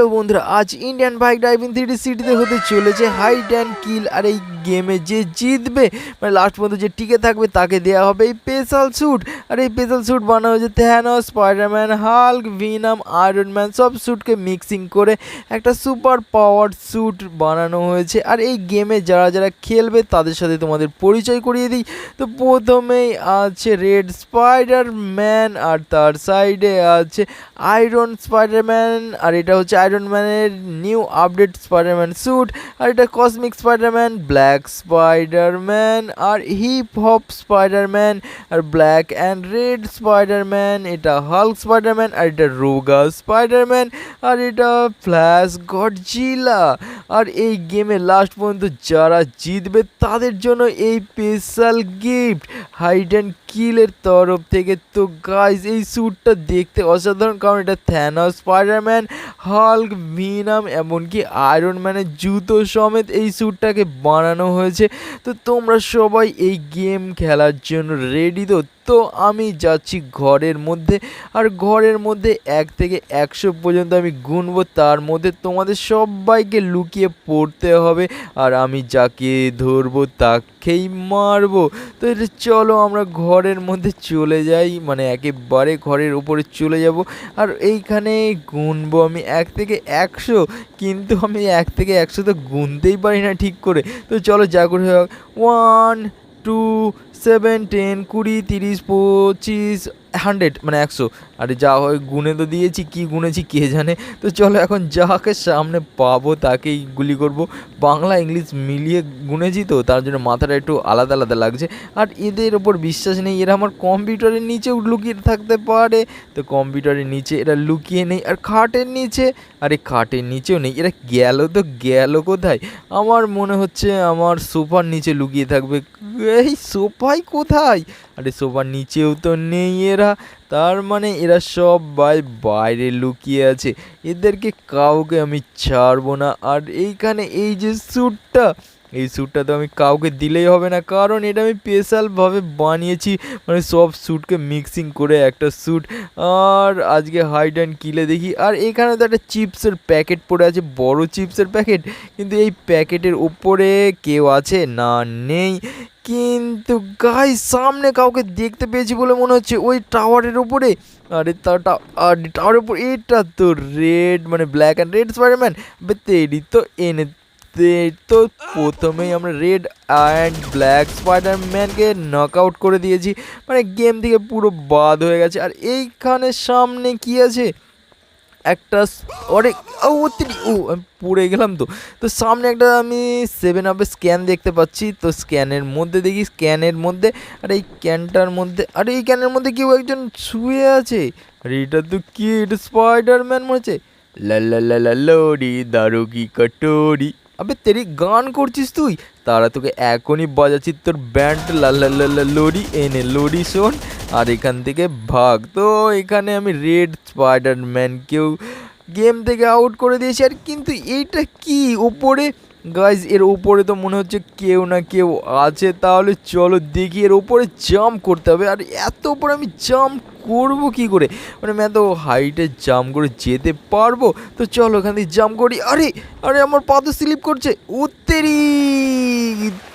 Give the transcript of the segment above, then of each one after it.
Hello বন্ধুরা, আজ Indian bike driving three সিটিতে হতে চলেছে হাইড অ্যান্ড কিল আর এই গেমে যে জিতবে মানে লাস্ট পর্যন্ত যে টিকে থাকবে তাকে দেওয়া হবে এই স্পেশাল স্যুট আর এই স্পেশাল স্যুট বানানো হয়েছে Thanos Spiderman Hulk Venom Iron Man সব স্যুটকে মিক্সিং করে একটা সুপার পাওয়ার স্যুট বানানো হয়েছে। আর এই গেমে যারা যারা খেলবে তাদের সাথে তোমাদের পরিচয় করিয়ে দিই। তো প্রথমেই আছে রেড স্পাইডারম্যান আর তার সাইডে আছে আয়রন স্পাইডারম্যান আর এটা হচ্ছে আয়রন ম্যানের নিউ আপডেট স্পাইডারম্যান স্যুট আর এটা কসমিক স্পাইডারম্যান ব্ল্যাক স্পাইডারম্যান আর হিপ হপ স্পাইডারম্যান আর ব্ল্যাক অ্যান্ড রেড স্পাইডারম্যান এটা হাল্ক স্পাইডারম্যান আর এটা রোগা স্পাইডারম্যান আর এটা ফ্ল্যাশ গডজিলা আর এই গেমে লাস্ট পর্যন্ত যারা জিতবে তাদের জন্য এই স্পেশাল গিফট হাইড অ্যান্ড কিলের তরফ থেকে। তো গাইজ এই স্যুটটা দেখতে অসাধারণ, কারণ এটা থ্যানস স্পাইডারম্যান হাল্ক ভিনাম এমনকি আয়রন ম্যানের জুতো সমেত এই স্যুটটাকে বানানো হয়েছে। তো তোমরা সবাই এই গেম খেলার জন্য রেডি তো? তো আমি যাচ্ছি ঘরের মধ্যে। আর ঘরের মধ্যে এক থেকে একশো পর্যন্ত আমি গুনব, তার মধ্যে তোমাদের সবাইকে লুকিয়ে পড়তে হবে। আর আমি যাকে ধরবো তাকেই মারবো। তো এটা চলো আমরা ঘরের মধ্যে চলে যাই মানে একেবারে ঘরের উপরে চলে যাব। আর এইখানে গুনবো আমি এক থেকে একশো, কিন্তু আমি এক থেকে একশো তো গুনতেই পারি না ঠিক করে। তো চলো যা করে হোক ওয়ান টু সেভেন টেন কুড়ি তিরিশ পঁচিশ হান্ড্রেড মানে একশো। আরে যা হয় গুনে তো দিয়েছি, কি গুনেছি কে জানে? তো চলো এখন যাকে সামনে পাবো তাকেই গুলি করব। বাংলা, ইংলিশ মিলিয়ে গুনেছি তো, তার জন্য মাথাটা একটু আলাদা আলাদা লাগছে। আর এদের ওপর বিশ্বাস নেই, এরা আমার কম্পিউটারের নিচেও লুকিয়ে থাকতে পারে। তো কম্পিউটারের নিচে এরা লুকিয়ে নেই, আর খাটের নিচে? আরে খাটের নিচেও নেই, এরা গেল তো গেল কোথায়? আমার মনে হচ্ছে আমার সোফার নিচে লুকিয়ে থাকবে। এই সোফাই কোথায়? আরে সোফার নিচেও তো নেই এরা। তার মানে এরা সব সবাই বাইরে লুকিয়ে আছে। এদেরকে কাউকে আমি ছাড়বো না। আর এইখানে এই যে স্যুটটা, এই স্যুটটা তো আমি কাউকে দিলেই হবে না। কারণ এটা আমি স্পেশালভাবে বানিয়েছি। মানে সব স্যুটকে মিক্সিং করে একটা স্যুট। আর আজকে হাইড অ্যান্ড কিলে দেখি। আর এখানে তো একটা চিপসের প্যাকেট পড়ে আছে, বড় চিপসের প্যাকেট। কিন্তু এই প্যাকেটের উপরে কেউ আছে? না, নেই। কিন্তু গাই সামনে কাউকে দেখতে পেয়েছি বলে মনে হচ্ছে ওই টাওয়ারের উপরে। আরে তা আর টাওয়ারের উপর, এটা তো রেড মানে ব্ল্যাক অ্যান্ড রেড স্পাইডারম্যান তেরি তো এনে তো প্রথমেই আমরা রেড অ্যান্ড ব্ল্যাক স্পাইডারম্যানকে নক আউট করে দিয়েছি। মানে গেম থেকে পুরো বাদ হয়ে গেছে। আর এইখানে সামনে কি আছে? একটা অনেক ও ও আমি পড়ে গেলাম তো। তো সামনে একটা আমি সেভেন আপের স্ক্যান দেখতে পাচ্ছি। তো স্ক্যানের মধ্যে দেখি স্ক্যানের মধ্যে, আর এই ক্যানটার মধ্যে, আর এই ক্যানের মধ্যে কেউ একজন শুয়ে আছে। আর এটা তো কি এটা স্পাইডারম্যান মনে হচ্ছে। লা লা লা লা লোডি দারু কি কটোরি। আবে তেরি গান করছিস তুই? তারা তোকে এখনই বাজাচ্ছি তোর ব্যান্ড লা লা লা লা লোডি এনে লোডি শোন। আর এখান থেকে ভাগ। তো এখানে আমি রেড স্পাইডারম্যানকেও গেম থেকে আউট করে দিয়েছি। আর কিন্তু এইটা কি? ওপরে গাইজ এর ওপরে তো মনে হচ্ছে কেউ না কেউ আছে। তাহলে চলো দেখি, এর ওপরে জাম্প করতে হবে। আর এত উপরে আমি জাম্প করব কি করে? মানে আমি এত হাইটে জাম্প করে যেতে পারব? তো চলো ওখান থেকে জাম করি। আরে আরে আমার পা তো স্লিপ করছে। উত্তেরি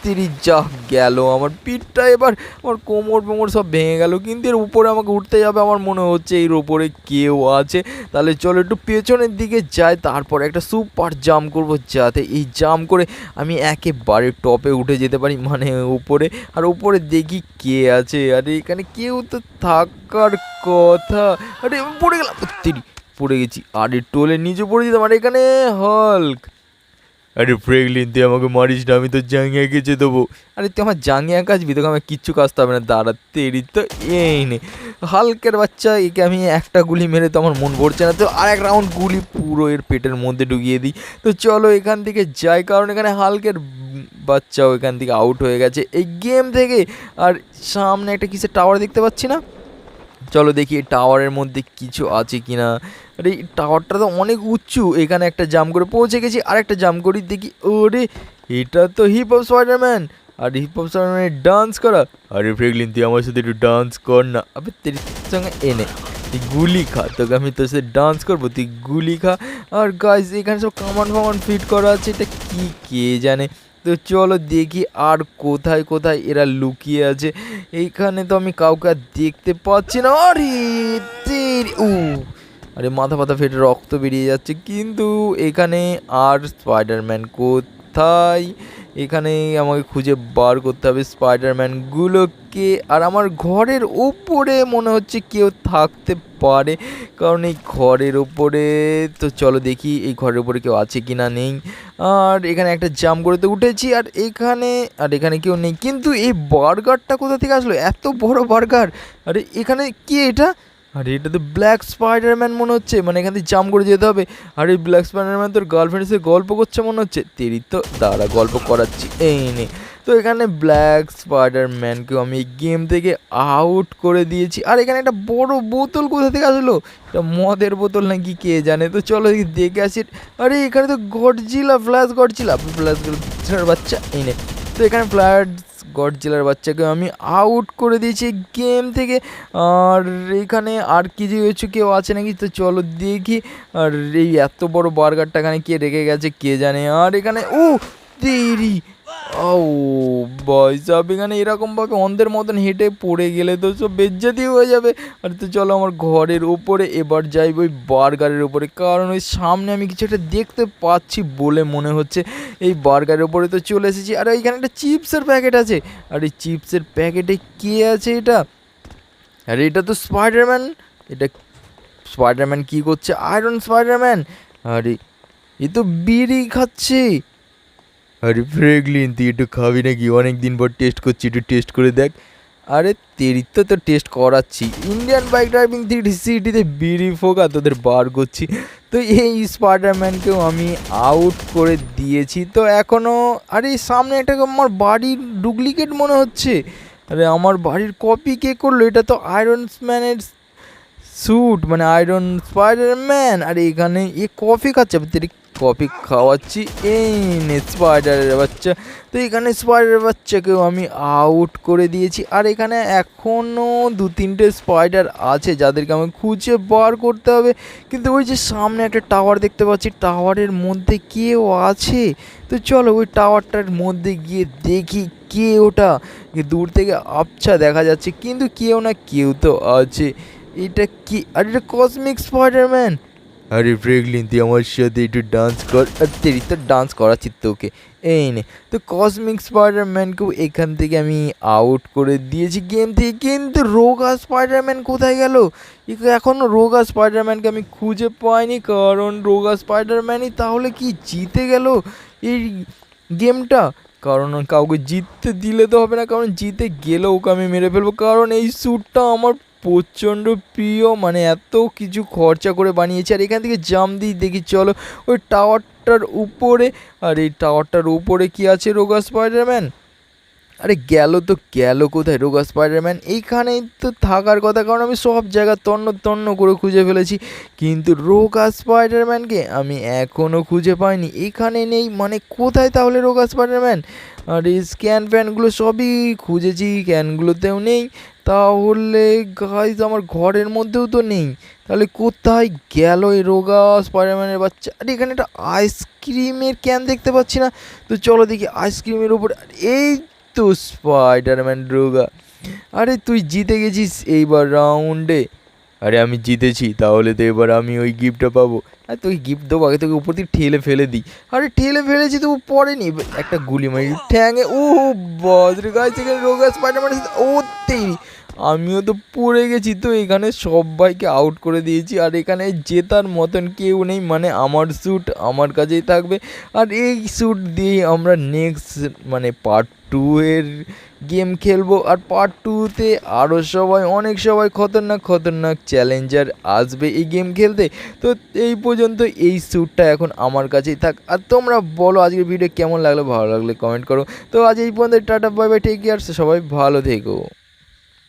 তেরি যা গেল। আমার পিঠটা এবার, আমার কোমর ফোমর সব ভেঙে গেল। কিন্তু এর উপরে আমাকে উঠতে যাবে আমার মনে হচ্ছে এর উপরে কেউ আছে। তাহলে চলো একটু পেছনের দিকে যাই। তারপর একটা সুপার জাম্প করব যাতে এই জাম করে আমি একেবারে টপে উঠে যেতে পারি। মানে উপরে, আর উপরে দেখি কে আছে। আরে এখানে কেউ তো থাকার কথা। আরে আমি পড়ে গেলাম। তিরি পড়ে গেছি। আরে টোলে নিচে পড়ে যেতাম। আর এখানে হল্ক। আরে ফ্রেগলিন তুই আমাকে মারিস না আমি তো জাঙ্গিয়া কেচে দেবো। আরে তুই আমার জাঙ্গিয়া কাচবি? তোকে আমার কিচ্ছু কাচতে হবে না। দাঁড়া তেরি তো এই নে। হালকের বাচ্চা একে আমি একটা গুলি মেরে তো আমার মন ভরছে না। তো আর এক রাউন্ড গুলি পুরো এর পেটের মধ্যে ঢুকিয়ে দিই। তো চলো এখান থেকে যাই কারণ এখানে হালকের বাচ্চাও এখান থেকে আউট হয়ে গেছে। এই গেম থেকে আর সামনে একটা কিসের টাওয়ার দেখতে পাচ্ছি না? চলো দেখি এই টাওয়ারের মধ্যে কিছু আছে কি না আরে টাওয়ারটা তো অনেক উঁচু। এখানে একটা জাম করে পৌঁছে গেছি, আর একটা জাম করি দেখি, ওরে, এটা তো হিপ হপ স্পাইডারম্যান আর হিপ হপ স্পাইডারম্যানের ডান্স করা। আরে, ফ্রেগলিন, তুই আমার সাথে একটু ডান্স কর না। আবে, তেরি সঙ্গে এনে, তুই গুলি খা, তোকে আমি তোর সাথে ডান্স করব, তুই গুলি খা। আর গাইজ এখানে সব কামান ফামান ফিট করা আছে, এটা কী, কে জানে? তো চলো দেখি আর কোথায় কোথায় এরা লুকিয়ে আছে। এইখানে তো আমি কাউকে আর দেখতে পাচ্ছি না। আরে উ। আরে, মাথা মাথা ফেটে রক্ত বেরিয়ে যাচ্ছে। কিন্তু এখানে আর স্পাইডারম্যান কোথায়? এখানে আমাকে খুঁজে বার করতে হবে স্পাইডারম্যানগুলোকে আর আমার ঘরের ওপরে মনে হচ্ছে কেউ থাকতে পারে, কারণ এই ঘরের ওপরে, তো চলো দেখি এই ঘরের ওপরে কেউ আছে কি না নেই। আর এখানে একটা জাম করে তো উঠেছি, আর এখানে আর এখানে কেউ নেই। কিন্তু এই বার্গারটা কোথা থেকে আসলো? এত বড় বার্গার! আরে এখানে কি এটা? আরে এটা তো ব্ল্যাক স্পাইডারম্যান মনে হচ্ছে। মানে এখান থেকে জাম করে যেতে হবে। আর এই ব্ল্যাক স্পাইডারম্যান তোর গার্লফ্রেন্ডের সাথে গল্প করছে মনে হচ্ছে। তেরি তো, দাঁড়া গল্প করাচ্ছি। এই নে। তো এখানে ব্ল্যাক স্পাইডারম্যানকেও আমি এই গেম থেকে আউট করে দিয়েছি। আর এখানে একটা বড় বোতল কোথা থেকে আসলো? এটা মদের বোতল নাকি কে জানে? তো চলো দেখি আসি। আরে এখানে তো গডজিলা ফ্ল্যাশ গডজিলা ফ্ল্যাশ বাচ্চা। এই নে। তো এখানে ফ্ল্যাশ গডজিলার বাচ্চাকে আমি আউট করে দিয়েছি গেম থেকে। আর এখানে আর কি যে হয়েছে, কেউ আছে নাকি? তো চলো দেখি। আর এই এত বড় বার্গারটা এখানে কে রেখে গেছে, কে জানে? আর এখানে, ও, দেরি! ও বয়সাব এখানে এরকমভাবে অন্ধের মতন হেঁটে পড়ে গেলে তো সব বেজ্জাতি হয়ে যাবে। আর তো চলো আমার ঘরের ওপরে এবার যাইব ওই বার্গারের ওপরে কারণ ওই সামনে আমি কিছু একটা দেখতে পাচ্ছি বলে মনে হচ্ছে। এই বার্গারের ওপরে তো চলে এসেছি। আর এইখানে একটা চিপসের প্যাকেট আছে। আর এই চিপসের প্যাকেটে কে আছে এটা? আরে এটা তো স্পাইডারম্যান। এটা স্পাইডারম্যান কি করছে? Iron Spiderman. আরে, এ তো বিড়ি খাচ্ছে। আরে ফ্রেগলিন তুই, একটু খাবি নাকি? অনেক দিন পর টেস্ট করছি, একটু টেস্ট করে দেখ। আরে তেরির তো তো টেস্ট করাচ্ছি। ইন্ডিয়ান বাইক ড্রাইভিং থ্রি সিটিতে বিড়ি ফোকা তোদের বার করছি। তো এই স্পাইডারম্যানকেও আমি আউট করে দিয়েছি। তো এখনও আরে সামনে একটা আমার বাড়ির ডুপ্লিকেট মনে হচ্ছে? আরে আমার বাড়ির কপি কে করল? এটা তো আয়রন ম্যানের স্যুট মানে আয়রন স্পাইডারম্যান আর এখানে এ কফি খাচ্ছে তেরি কফি খাওয়াচ্ছি। এই নে স্পাইডারের বাচ্চা। তো এখানে স্পাইডারের বাচ্চাকেও আমি আউট করে দিয়েছি। আর এখানে এখনও দু তিনটে স্পাইডার আছে, যাদেরকে আমি খুঁজে বার করতে হবে। কিন্তু ওই যে সামনে একটা টাওয়ার দেখতে পাচ্ছি টাওয়ারের মধ্যে কেউ আছে। তো চলো ওই টাওয়ারটার মধ্যে গিয়ে দেখি কে ওটা। দূর থেকে আবছা দেখা যাচ্ছে, কিন্তু কেউ না, কেউ তো আছে। এটা কি? আর এটা কসমিক স্পাইডারম্যান আরে ফ্রেগলিন তুই আমার সাথে একটু ডান্স কর। তেরি তো ডান্স করাচ্ছি তোকে। এই নে, তো কসমিক স্পাইডারম্যানকেও এখান থেকে আমি আউট করে দিয়েছি গেম থেকে। কিন্তু রোগা স্পাইডারম্যান কোথায় গেল? এখনও রোগা স্পাইডারম্যানকে আমি খুঁজে পাইনি, কারণ রোগা স্পাইডারম্যানই তাহলে কি জিতে গেল এই গেমটা কারণ কাউকে জিততে দিলে তো হবে না, কারণ জিতে গেলেও ওকে আমি মেরে ফেলব। কারণ এই স্যুটটা আমার প্রচণ্ড প্রিয় মানে এত কিছু খরচা করে বানিয়েছে। আর এখান থেকে জাম দিই দেখি, চলো ওই টাওয়ারটার উপরে, আর এই টাওয়ারটার উপরে কি আছে রোগা স্পাইডারম্যান? আরে গেল তো গেল কোথায় রোগা স্পাইডারম্যান? এইখানেই তো থাকার কথা, কারণ আমি সব জায়গা তন্ন তন্ন করে খুঁজে ফেলেছি। কিন্তু রোগা স্পাইডারম্যানকে আমি এখনও খুঁজে পাইনি। এখানে নেই মানে কোথায় তাহলে রোগা স্পাইডারম্যান? আর এই স্ক্যান ফ্যানগুলো সবই খুঁজেছি, ক্যানগুলোতেও নেই। তাহলে গাইজ আমার ঘরের মধ্যেও তো নেই। তাহলে কোথায় গেল এই রোগা স্পাইডারম্যানের বাচ্চা? আরে, এখানে একটা আইসক্রিমের ক্যান দেখতে পাচ্ছি না। তো চলো দেখি আইসক্রিমের ওপর এই তো স্পাইডারম্যান রোগা। আরে, তুই জিতে গেছিস এইবার রাউন্ডে আরে আমি জিতেছি, তাহলে তো এবার আমি ওই গিফটটা পাবো। আর তুই গিফট দেবো, আগে তোকে উপর দিয়ে ঠেলে ফেলে দিই। আরে ঠেলে ফেলেছি তো পড়েনি একটা গুলি মারি, ঠ্যাঙে ও বজ্র গাছ থেকে রোগ রোগা মারি ও তেই আমিও তো পড়ে গেছি তো, এখানে সবাইকে আউট করে দিয়েছি। আর এখানে জেতার মতন কেউ নেই মানে আমার স্যুট আমার কাছেই থাকবে। আর এই স্যুট দিয়ে আমরা নেক্সট মানে পার্ট টু এর গেম খেলব। আর পার্ট টুতে আরও সবাই, অনেক সবাই খতরনাক খতরনাক চ্যালেঞ্জার আসবে এই গেম খেলতে। তো এই পর্যন্ত এই স্যুটটা এখন আমার কাছেই থাক। আর তোমরা বলো আজকের ভিডিও কেমন লাগল? ভালো লাগলে কমেন্ট করো। তো আজ এই পর্যন্ত, tata bye bye take care সবাই ভালো থেকো।